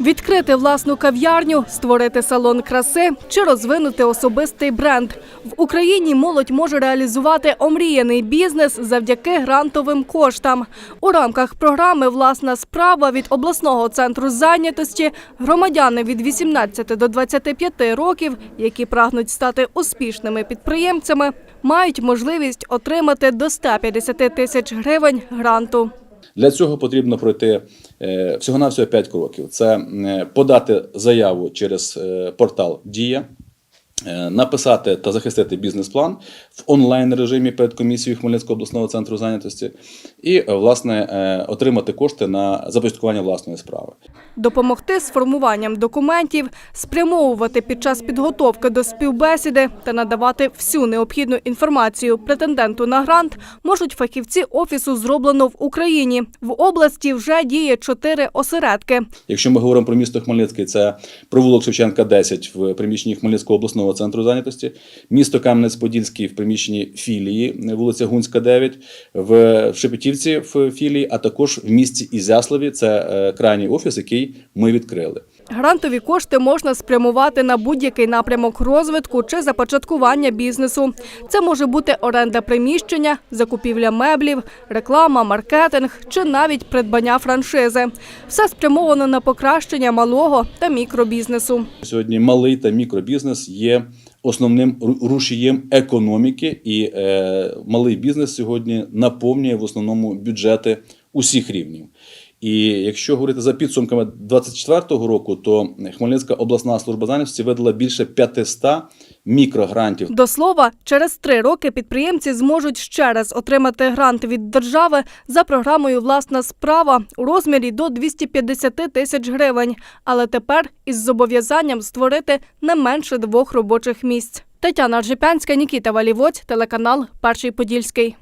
Відкрити власну кав'ярню, створити салон краси чи розвинути особистий бренд. В Україні молодь може реалізувати омріяний бізнес завдяки грантовим коштам. У рамках програми Власна справа від обласного центру зайнятості громадяни від 18 до 25 років, які прагнуть стати успішними підприємцями, мають можливість отримати до 150 тисяч гривень гранту. Для цього потрібно пройти е, всього-навсього 5 кроків: це е, подати заяву через е, портал Дія. Е, Написати та захистити бізнес-план в онлайн режимі перед комісією Хмельницького обласного центру зайнятості і е, власне е, отримати кошти на започаткування власної справи. допомогти з формуванням документів, спрямовувати під час підготовки до співбесіди та надавати всю необхідну інформацію претенденту на грант можуть фахівці офісу зроблено в Україні. В області вже діє чотири осередки. Якщо ми говоримо про місто Хмельницький, це провулок Шевченка 10 в приміщенні Хмельницького обласного центру зайнятості, місто Кам'янець-Подільський в приміщенні філії, вулиця Гунська 9, в Шепетівці в філії, а також в місті Ізяславі. Це е, крайній офіс, який ми відкрили. Грантові кошти можна спрямувати на будь-який напрямок розвитку чи започаткування бізнесу. Це може бути оренда приміщення, закупівля меблів, реклама, маркетинг чи навіть придбання франшизи. Все спрямовано на покращення малого та мікробізнесу. Сьогодні малий та мікробізнес є основним рушієм економіки, і е, малий бізнес сьогодні наповнює в основному бюджети усіх рівнів. І якщо говорити за підсумками 2024 року, то Хмельницька обласна служба зайнятості видала більше 500 мікрогрантів До слова, через три роки підприємці зможуть ще раз отримати грант від держави за програмою Власна справа у розмірі до 250 тисяч гривень, але тепер із зобов'язанням створити не менше двох робочих місць. Тетяна Ржепянська, Нікіта Валівоць, телеканал Перший Подільський.